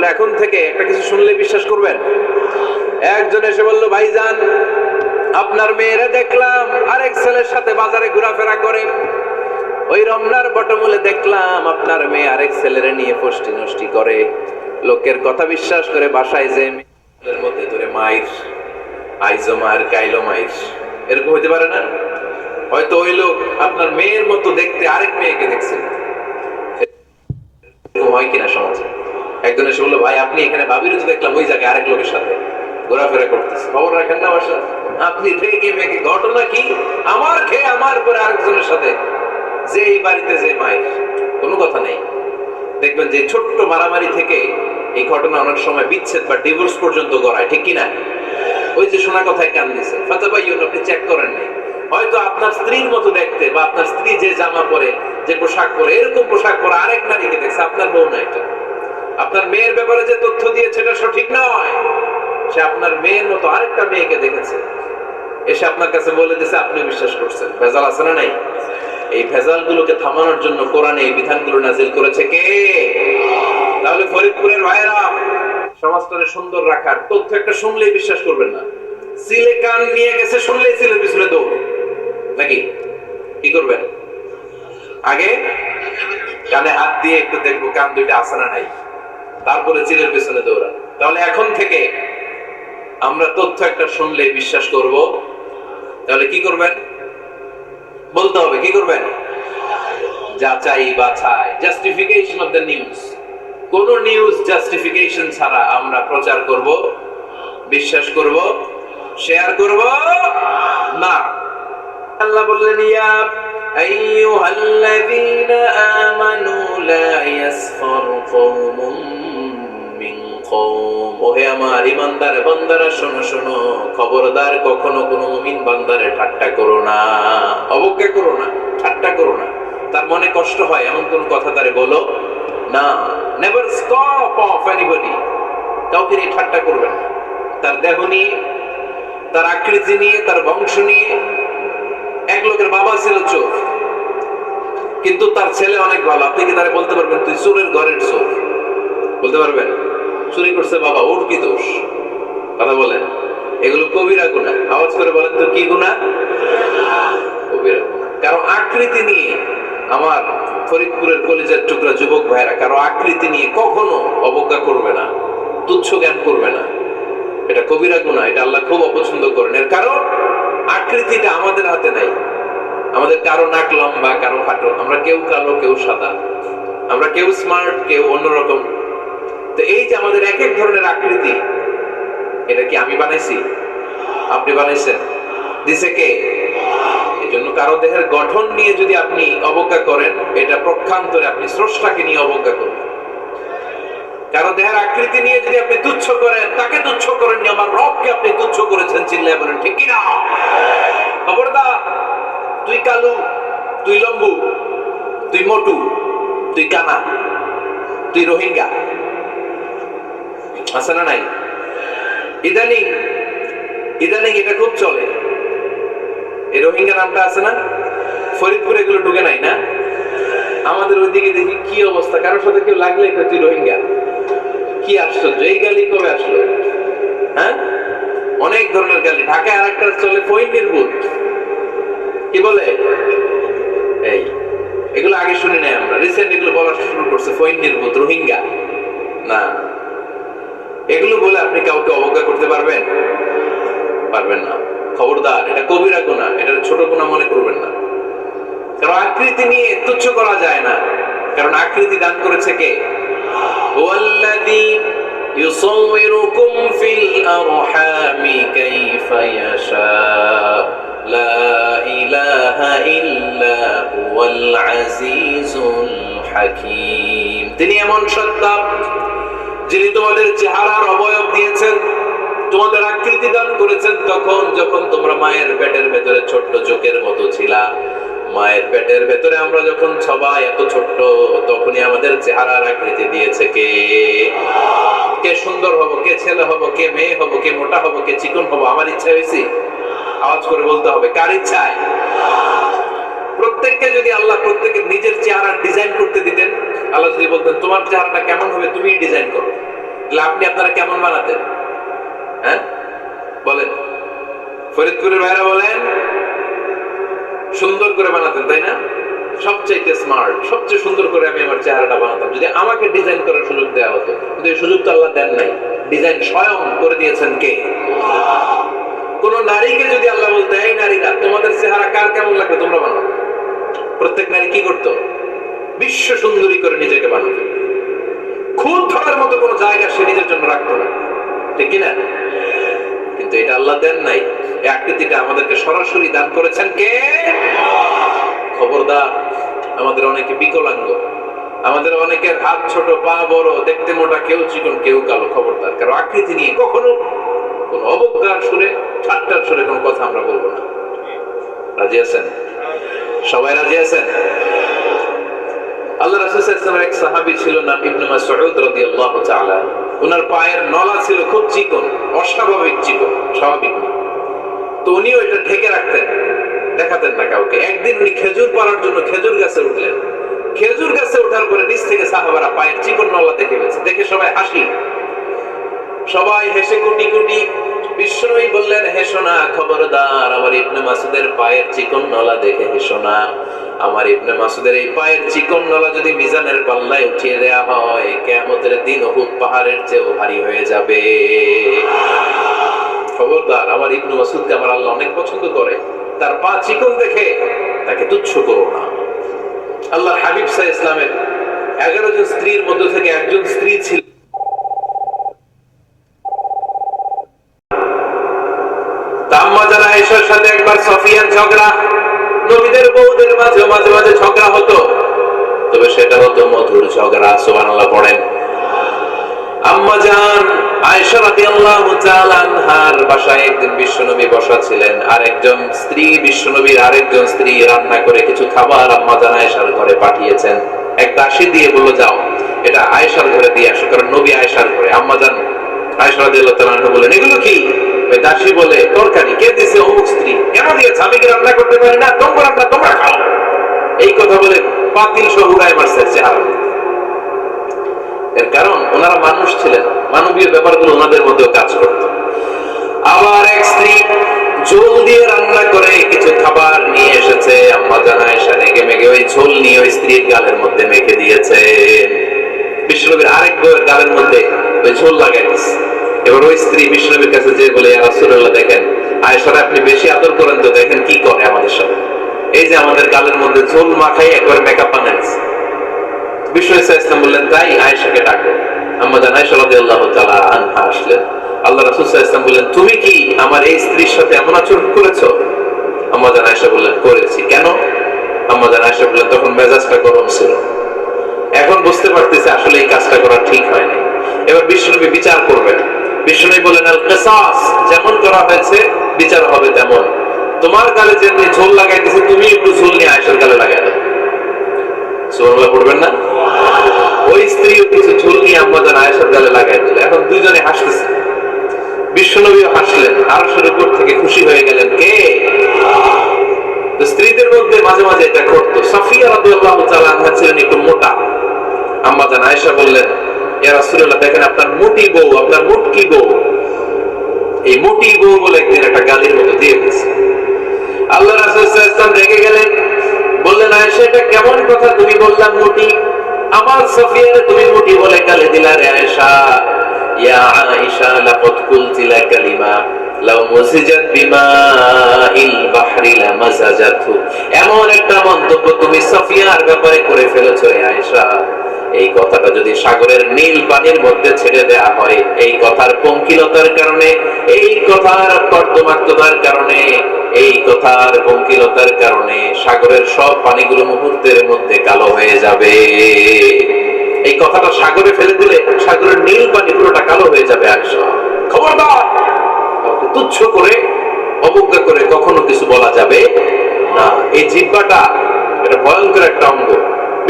তাহলে এখন থেকে একটা কিছু শুনলে বিশ্বাস করবেন। একজন এসে বলল, ভাইজান, আপনার মেয়েরা দেখলাম, আরেক ছেলের সাথে বাজারে ঘোরাফেরা করে। ওই রমনার বটমূলে দেখলাম আপনার মেয়ে আরেক ছেলেরে নিয়ে ফষ্টি নষ্টি করে। লোকের কথা বিশ্বাস করে বাসায় যে মধ্যে ধরে মাইর আইজো মায়ের কাইলো মাইর এরকম হইতে পারে না? হয়তো ওই লোক আপনার মেয়ের মতো দেখতে আরেক মেয়েকে দেখছে। হয় কিনা সমাজে? একজন এসে বলল, ভাই, আপনি এখানে ভাবির তো দেখলাম, ওই জায়গায় আরেক লোকের সাথে ঘোরাফেরা করতেছে। খবর রাখেন না আমার সাথে? আপনি দেখে মেয়েকে ঘটনা কি? আমার খেয়ে আমার পরে আরেকজনের সাথে। যে এই বাড়িতে যে মায়ের, কোনো কথা নেই। দেখবেন যে ছোট্ট মারামারি থেকে এই ঘটনা অনেক সময় বিচ্ছেদ বা ডিভোর্স পর্যন্ত গড়ায়, ঠিক কিনা? ওই যে শোনা কথায় কান দিছে ফাতাবাই আপনি চেক করেন নাই। হয়তো আপনার স্ত্রীর মতো দেখতে বা আপনার স্ত্রী যে জামা পরে, যে পোশাক পরে, এরকম পোশাক পরে আরেক নারীকে দেখছে, আপনার বউ না এটা। আপনার মেয়ের ব্যাপারে যে তথ্য দিয়েছে এটা সঠিক নয়। সে আপনার মেয়ের মতো আরেকটা মেয়েকে দেখেছে। এসে আপনার কাছে বলে দিছে আপনি বিশ্বাস করছেন। ভেজাল আছে না নাই? এই ভেজাল গুলোকে থামানোর জন্য কোরআনে এই বিধানগুলো নাজিল করেছে কে? তাহলে ফরিদপুরের ভাইরা সমাজটারে সুন্দর রাখার তথ্য একটা শুনলেই বিশ্বাস করবেন না। সিলে নিয়ে গেছে, শুনলেই সিলে পিছলে দৌড়। নাকি? কি করবেন? আগে? কানে হাত দিয়ে একটু দেখব কান দুইটা আছে না নাই? তারপরে চিলের পেছনে দৌড়ান। তাহলে এখন থেকে আমরা তথ্য একটা শুনলে বিশ্বাস করব। তাহলে কি করবেন? বলতে হবে, কি করবেন? যাচাই, বাছাই জাস্টিফিকেশন অফ দ্য নিউজ কোন নিউজ জাস্টিফিকেশন ছাড়া আমরা প্রচার করব, বিশ্বাস করব শেয়ার করব? না। আল্লাহ বললেন, ইয়া আইয়ুহাল্লাযীনা আমানু লা ইয়াসখার কওমুম মিন কওম ওহে আমার ইমানদার বান্দারা, শোনো শোনো, খবরদার কখনো কোনো মুমিন বান্দারে ঠাট্টা করো না। অবজ্ঞা করো না, ঠাট্টা করো না। তার মনে কষ্ট হয়, এমন কোন কথা তারে বলো? না নেভার স্টপ অফ এনিবডি কাউকে নিয়ে ঠাট্টা করবেন না। তার দেহ নিয়ে, তার আকৃতি নিয়ে, তার বংশ নিয়ে, এক লোকের বাবা ছিল চোর। কিন্তু তার ছেলে অনেক ভালো। আপনি কি তারা বলতে পারবেন? তুই চোরের ঘরের চোর। বলতে পারবেন? চুরি করছে বাবা, ওর কি দোষ? কথা বলেন। এগুলো কবিরা গুণা। আওয়াজ করে বলেন তো কি গুণা? কবিরা গুণা। কারও আকৃতি নিয়ে আমার ফরিদপুরের কলেজের টুকরা যুবক ভাইরা কারও আকৃতি নিয়ে কখনো অবজ্ঞা করবে না, তুচ্ছ জ্ঞান করবে না। এটা কবিরা গুণা, এটা আল্লাহ খুব অপছন্দ করেন। এর কারণ, আকৃতিটা আমাদের হাতে নাই। আমাদের কারও নাক লম্বা, কারও খাটো আমরা কেউ কালো, কেউ সাদা। আমরা কেউ স্মার্ট কেউ অন্যরকম। তো এই যে আমাদের এক এক ধরনের আকৃতি, এটা কি আমি বানাইছি? আপনি বানাইছেন। দিছে কে? এই জন্য কারও দেহের গঠন নিয়ে যদি আপনি অবজ্ঞা করেন, এটা প্রক্ষান্তরে আপনি স্রষ্টাকে নিয়ে অবজ্ঞা করবেন। কারও দেহের আকৃতি নিয়ে যদি আপনি তুচ্ছ করেন, তাকে তুচ্ছ করেননি, আমার রবকে আপনি তুচ্ছ করেছেন, চিল্লায় বলেন, ঠিক কিনা? খবরদার, তুই কালু, তুই লম্বু, তুই মোটু, তুই কানা, তুই রোহিঙ্গা আছে না নাই? ইদানিং ইদানিং এটা খুব চলে। এই রোহিঙ্গা নামটা আছে না? ফরিদপুরে এগুলো ঢুকে নাই না? আমাদের ওইদিকে দেখি কি অবস্থা? কারোর সাথে কেউ লাগলে তুই রোহিঙ্গা। কি আশ্চর্য, এই গালি কবে আসলো? হ্যাঁ? অনেক ধরনের গালি। ঢাকায় আর একটা চলে ফৈন্ডির বুথ কি বলে? এই, এগুলো আগে শুনি নাই আমরা। রিসেন্ট এগুলো বলা শুরু করছে ফৈন্ডির বুথ রোহিঙ্গা। না। এগুলো বলে আপনি কাউকে অবজ্ঞা করতে পারবেন? পারবেন না। খবরদার, এটা কবিরা গুণা এটা ছোট গুণা মনে করবেন না। কারণ আকৃতি নিয়ে তুচ্ছ করা যায় না। কারণ আকৃতি দান করেছে কে? ফিল লা তিনি এমন সত্তা যিনি তোমাদের চেহারার অবয়ব দিয়েছেন, তোমাদের আকৃতি দান করেছেন, তখন যখন তোমরা মায়ের পেটের ভেতরে ছোট্ট চোখের মতো ছিলা, মায়ের পেটের ভেতরে আমরা যখন সবাই এত ছোট্ট, তখনই আমাদের চেহারার আকৃতি দিয়েছে কে? কে সুন্দর হব, কে ছেলে হব, কে মেয়ে হব, কে মোটা হব, কে চিকন হব, আমার ইচ্ছা হয়েছে? আওয়াজ করে বলতে হবে, কার ইচ্ছায়? প্রত্যেককে যদি আল্লাহ প্রত্যেকের নিজের চেহারা ডিজাইন করতে দিতেন আল্লাহ যদি বলতেন, তোমার চেহারাটা কেমন হবে তুমি ডিজাইন করো। তাহলে আপনি আপনারা কেমন বানাতেন? হ্যাঁ? বলেন। ফরিদপুরের ভাইরা বলেন, সুন্দর করে বানাতেন, তাই না? সবচাইতে স্মার্ট সবচেয়ে সুন্দর করে আমি আমার চেহারাটা বানাতাম। যদি আমাকে ডিজাইন করার সুযোগ দেওয়া হতো, কিন্তু এই সুযোগ তো আল্লাহ দেন নাই। ডিজাইন স্বয়ং করে দিয়েছেন কে? কোন নারীকে যদি আল্লাহ বলতে, এই নারীরা, তোমাদের চেহারা কার কেমন লাগবে তোমরা বানাও। প্রত্যেক নারী কি করতো? বিশ্ব সুন্দরী করে নিজেকে বানাতো খুব ধরার মতো কোনো জায়গা সে নিজের জন্য রাখতো না। ঠিক কিনা? কিন্তু এটা আল্লাহ দেন নাই। এই আকৃতিটা আমাদেরকে সরাসরি দান করেছেন কে? খবরদার, আমাদের অনেকে বিকলাঙ্গ, আমাদের অনেকের হাত ছোট, পা বড়, দেখতে মোটা, কেউ চিকন, কেউ কালো, খবরদার কারণ আকৃতি নিয়ে কখনো কোন অবজ্ঞার সুরে, ঠাট্টার সুরে কোনো কথা আমরা বলব না। রাজি আছেন? সবাই রাজি আছেন? আল্লাহ রাসূল সাল্লাল্লাহু এক সাহাবী ছিল, নাম ইবনে মাসউদ রাদিয়াল্লাহু তাআলা। ওনার পায়ের নলা ছিল খুব চিকন, অস্বাভাবিক চিকন, স্বাভাবিক। তো উনিও এটা ঢেকে রাখতেন, দেখাতেন না কাউকে। একদিন উনি খেজুর পাড়ার জন্য খেজুর গাছে উঠলেন। খেজুর গাছে ওঠার পরে নিচ থেকে সাহাবারা পায়ের চিকন নলা দেখে গেছে দেখে সবাই হাসি। সবাই হেসে কুটি কুটি বিষ্ণুই বললেন হেসো না খবরদার, আমার ইবনে মাসুদের পায়ের চিকন নলা দেখে হেসো না আমার ইবনে মাসুদের এই পায়ের চিকন নলা যদি মিজানের পাল্লায় উঠিয়ে দেয়া হয়, কেয়ামতের দিন অহুদ পাহাড়ের চেয়েও ভারী হয়ে যাবে। খবরদার, আমার ইবনে মাসুদকে আমার আল্লাহ অনেক পছন্দ করে। তার পা চিকন দেখে তাকে তুচ্ছ করো না। আল্লাহর হাবিব সাহ ইসলামের এগারো জন স্ত্রীর মধ্য থেকে একজন স্ত্রী ছিল। আম্মা যারা আয়েশার সাথে একবার সফিয়ার ঝগড়া নবীদের বউদের মাঝে মাঝে মাঝে ঝগড়া হতো। তবে সেটা হতো মধুর ঝগড়া, সুবহানাল্লাহ পড়েন। আম্মা জান, আয়েশা রাদিয়াল্লাহু তাআলা আনহার বাসায় একদিন বিশ্বনবী বসা ছিলেন। আর একজন স্ত্রী, বিশ্বনবীর আরেকজন স্ত্রী রান্না করে কিছু খাবার আম্মা জান আয়েশার ঘরে পাঠিয়েছেন। এক দাসী দিয়ে বলল, যাও। এটা আয়েশার ঘরে দিয়ে আসো, কারণ নবী আয়েশার ঘরে। আম্মা জান বলেন, এগুলো কি? দাসী বলে, তরকারি। কে দিছে? অমুক স্ত্রী। কেন দিয়েছে আমি কি রান্না করতে পারি না? তোমরা রান্না, তোমরা খাও। এই কথা বলে পাতিল মারছে চেহারা। এর কারণ, ওনারা মানুষ ছিলেন। মানবীয় ব্যাপারগুলো ওনাদের মধ্যেও কাজ করত। আবার এক স্ত্রী ঝোল দিয়ে রান্না করে কিছু খাবার নিয়ে এসেছে। আম্মা জানায় রেগে মেগে ওই ঝোল নিয়ে ওই স্ত্রীর গালের মধ্যে মেখে দিয়েছে। বিষ্ণুনবীর আরেক গালের মধ্যে ঝোল লাগাই এবার ওই স্ত্রী বিষ্ণুনবীর কাছে যে বলে রাসূলুল্লাহ, দেখেন, আয়েশার আপনি বেশি আদর করেন তো দেখেন কি করে আমাদের সাথে। এই যে আমাদের গালের মধ্যে ঝোল মাখাই একবার মেকআপ বানাইছে বিষ্ণু ইসলাম বললেন, তাই আয়েশাকে ডাকো। আয়েশা রাদিয়াল্লাহু তাআলা আনহা আসলেন। আল্লাহ রাসূল ওয়াসাল্লাম বললেন, তুমি কি আমার এই স্ত্রীর সাথে এমন আচরণ করেছ? জান আয়েশা বললেন, করেছি। কেন? জান আয়েশা বললেন, তখন মেজাজটা গরম ছিল। এখন বুঝতে পারতেছে আসলে এই কাজটা করা ঠিক হয় নাই এবার বিষ্ণুনবী বিচার করবেন। বিষ্ণুনবী বলেন যেমন করা হয়েছে, বিচার হবে তেমন। তোমার গালে যেমনি ঝোল লাগাইতেছে, তুমি একটু ঝোল নিয়ে আয়েশার গালে লাগাই দাও। থেকে খুশি হয়ে গেলেন, কে? স্ত্রীদের মধ্যে মাঝে মাঝে এটা সাফিয়া ছিলেন একটু মোটা। আম্মা জান আয়েশা বললেন, ইয়া রাসূলুল্লাহ, দেখেন আপনার মোটি বউ, আপনার মুটকি বউ? এই মোটি বউ বলে একদিন একটা গালির মতো দিয়ে গেছে আল্লাহ রাসূল সাল্লাল্লাহু রেগে গেলেন, বললেন, আয়েশা, এটা কেমন কথা তুমি বললাম মুটি? আমার সফিয়ার তুমি মুটি বলে গালি দিলা রে আয়েশা। ইয়া আয়েশা, লাকাদ কুলতি লা কালিমা লাউ মুসিজাত বিমাইল বাহরি লামাজাজাতু এমন একটা মন্তব্য তুমি সফিয়ার ব্যাপারে করে ফেলেছো রে আয়েশা। এই কথাটা যদি সাগরের নীল পানির মধ্যে ছেড়ে দেয়া হয়, এই কথার পঙ্কিলতার কারণে, এই কথার কর্দমাক্ততার কারণে, এই কথার পঙ্কিলতার কারণে সাগরের সব পানিগুলো মুহূর্তের মধ্যে কালো হয়ে যাবে। এই কথাটা সাগরে ফেলে দিলে সাগরের নীল পানি পুরোটা কালো হয়ে যাবে একশো খবরদার তুচ্ছ করে, অবজ্ঞা করে কখনো কিছু বলা যাবে না। এই জিব্বাটা এটা ভয়ঙ্কর একটা অঙ্গ।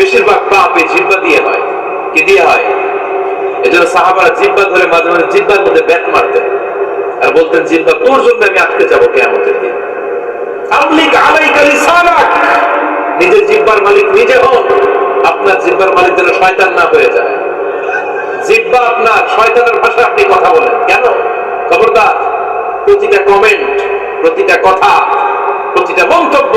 বেশিরভাগ পাপ এই জিব্বা দিয়ে হয়। কি দিয়ে হয়? এই জন্য সাহাবারা জিব্বা ধরে মাঝে মাঝে জিব্বার মধ্যে ব্যাট মারতেন আর বলতেন, জিব্বা তোর জন্য আমি আটকে যাব কেমতের দিন। আমলিক আলাইকা নিজের জিব্বার মালিক নিজে হন। আপনার জিব্বার মালিক যেন শয়তান না হয়ে যায়। জিব্বা আপনার, শয়তানের ভাষা আপনি কথা বলেন। কেন? খবরদার, প্রতিটা কমেন্ট প্রতিটা কথা, প্রতিটা মন্তব্য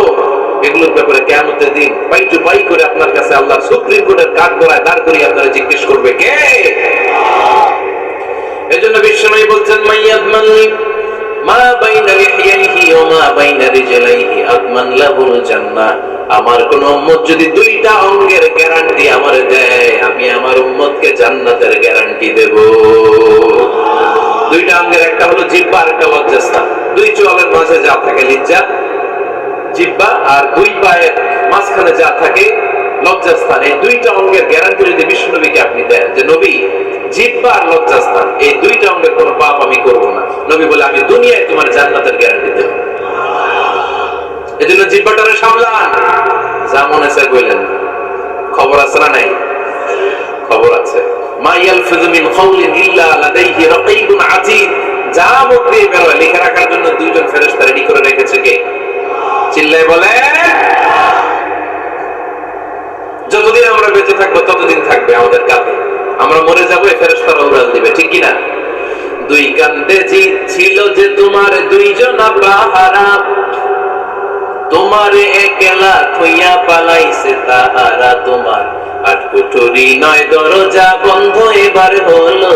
এগুলোর ব্যাপারে কেমতের দিন পাই টু পাই করে আপনার কাছে আল্লাহ সুপ্রিম কোর্টের কাঠ গড়ায় দাঁড় করিয়ে আপনারা জিজ্ঞেস করবে কে? এজন্য বিশ্বনবী বলছেন মাইয়াদ মানলি আমার কোন উম্মত যদি দুইটা অঙ্গের গ্যারান্টি আমারে দেয়, আমি আমার উম্মতকে জান্নাতের গ্যারান্টি দেব। দুইটা অঙ্গের একটা হলো জিহ্বা আর একটা লজ্জাস্থান। দুই চোয়ালের মাঝে যা থাকে লিজ্জা। জিহ্বা আর দুই পায়ের মাঝখানে যা থাকে লজ্জাস্থান। এই দুইটা অঙ্গের গ্যারান্টি যদি বিষ্ণুনবীকে আপনি দেন যে, নবী জিহ্বা আর লজ্জাস্থান, এই দুইটা অঙ্গের কোনো পাপ আমি করব না। নবী বলে, আমি দুনিয়ায় তোমার জান্নাতের গ্যারান্টি দেব। এই জন্য জিহ্বাটারে সামলান। যা মনে চায় কইলেন। না। খবর আছে না নাই? খবর আছে। মা ইল্লা লাদাইহি রাকীবুন আতীদ যা মুখ দিয়ে বের হয় লিখে রাখার জন্য দুইজন ফেরেশতা রেডি করে রেখেছে কে? চিল্লায় বলে, যতদিন আমরা বেঁচে থাকব, ততদিন থাকবে আমাদের কাঁধে। আমরা মরে যাব, এ ফেরেশতারা উড়াল দিবে, ঠিক কি না দুই কান্দে ছিল যে তোমার দুইজন পাহারা তোমার একলা থইয়া পালাইছে তাহারা। তোমার আট কুঠুরি নয় দরজা বন্ধ, এবার হলো